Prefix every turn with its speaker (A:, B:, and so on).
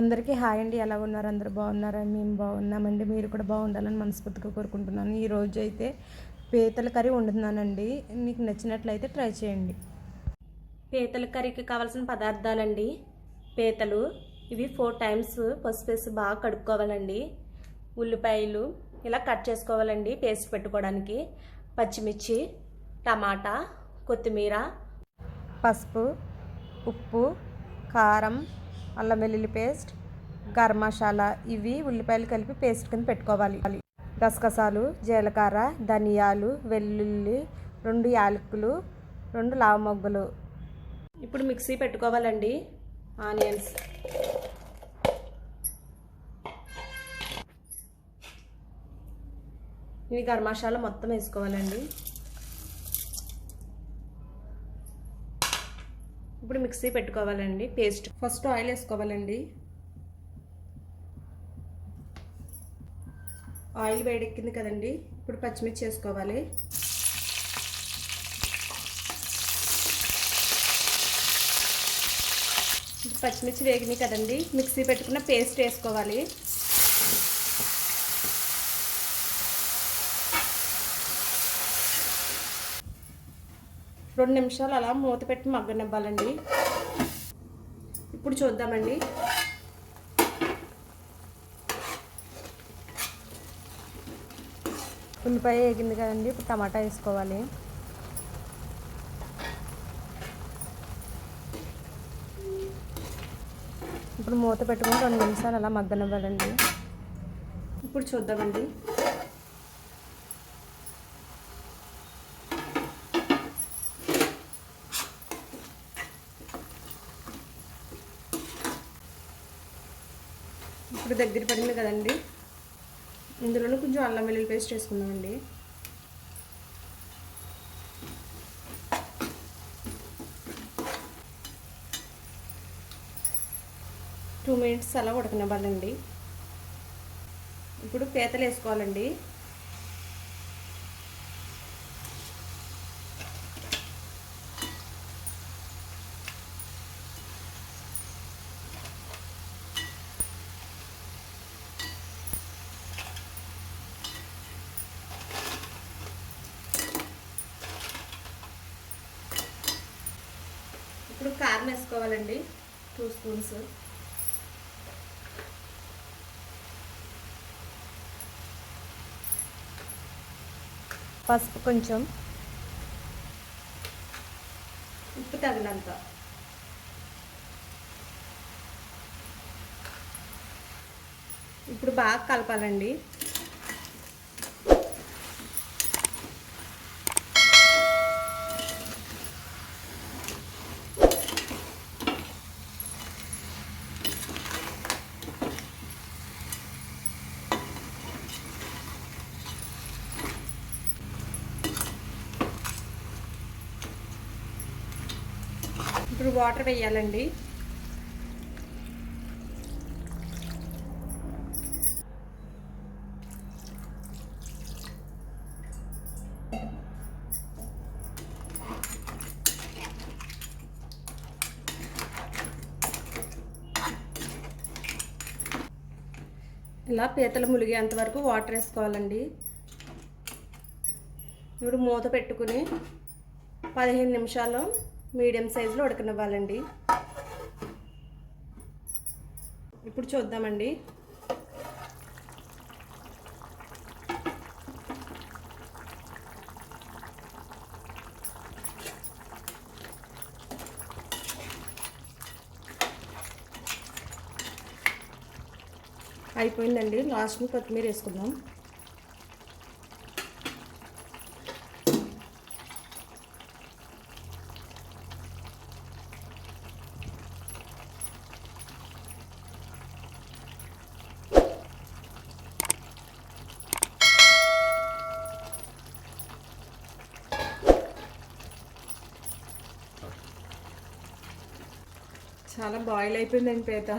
A: అందరికీ హాయ్ అండి. ఎలా ఉన్నారు? అందరూ బాగున్నారా? మేము బాగున్నామండి. మీరు కూడా బాగుండాలని మనస్ఫూర్తిగా కోరుకుంటున్నాను. ఈ రోజు అయితే పీతల కర్రీ వండుతున్నానండి. మీకు నచ్చినట్లయితే ట్రై చేయండి.
B: పీతల కర్రీకి కావాల్సిన పదార్థాలండి. పీతలు. ఇవి ఫోర్ టైమ్స్ పసుపు వేసి బాగా కడుక్కోవాలండి. ఉల్లిపాయలు ఇలా కట్ చేసుకోవాలండి పేస్ట్ పెట్టుకోవడానికి. పచ్చిమిర్చి టమాటా కొత్తిమీర.
A: పసుపు ఉప్పు కారం అల్లం వెల్లుల్లి పేస్ట్ గరం మసాలా ఇవి ఉల్లిపాయలు కలిపి పేస్ట్ కింద పెట్టుకోవాలి. గసగసాలు జీలకర్ర ధనియాలు వెల్లుల్లి రెండు యాలకులు రెండు లావ మొగ్గలు.
B: ఇప్పుడు మిక్సీ పెట్టుకోవాలండి. ఆనియన్స్. ఇవి గరం మసాలా మొత్తం వేసుకోవాలండి. ఇప్పుడు మిక్సీ పెట్టుకోవాలండి పేస్ట్.
A: ఫస్ట్ ఆయిల్ వేసుకోవాలండి. ఆయిల్ వేడెక్కింది కదండి ఇప్పుడు పచ్చిమిర్చి వేసుకోవాలి.
B: పచ్చిమిర్చి వేగినాయి కదండి మిక్సీ పెట్టుకున్న పేస్ట్ వేసుకోవాలి. రెండు నిమిషాలు అలా మూత పెట్టి మగ్గనివ్వాలండి. ఇప్పుడు చూద్దామండి.
A: ఉల్లిపాయ వేగింది కదండి ఇప్పుడు టమాటా వేసుకోవాలి. ఇప్పుడు మూత పెట్టుకుని రెండు నిమిషాలు అలా మగ్గనివ్వాలండి.
B: ఇప్పుడు చూద్దామండి. ఇప్పుడు దగ్గర పడింది కదండి. ఇందులోనే కొంచెం అల్లం వెల్లుల్లి పేస్ట్ వేసుకుందామండి. టూ మినిట్స్ అలా ఉడకనివ్వాలండి. ఇప్పుడు పీతలు వేసుకోవాలండి. ఇప్పుడు కారం వేసుకోవాలండి. Two spoons.
A: పసుపు కొంచెం.
B: ఉప్పు తగినంత. ఇప్పుడు బాగా కలపాలండి. ఇప్పుడు వాటర్ వేయాలండి. ఇలా పీతలు ములిగేంత వరకు వాటర్ వేసుకోవాలండి. ఇప్పుడు మూత పెట్టుకుని పదిహేను నిమిషాలు మీడియం సైజులో ఉడకనివ్వాలండి. ఇప్పుడు చూద్దామండి. అయిపోయిందండి. లాస్ట్ని కొత్తిమీర వేసుకుందాం చాలా బాయిల్ అయిపోయిందండి పేత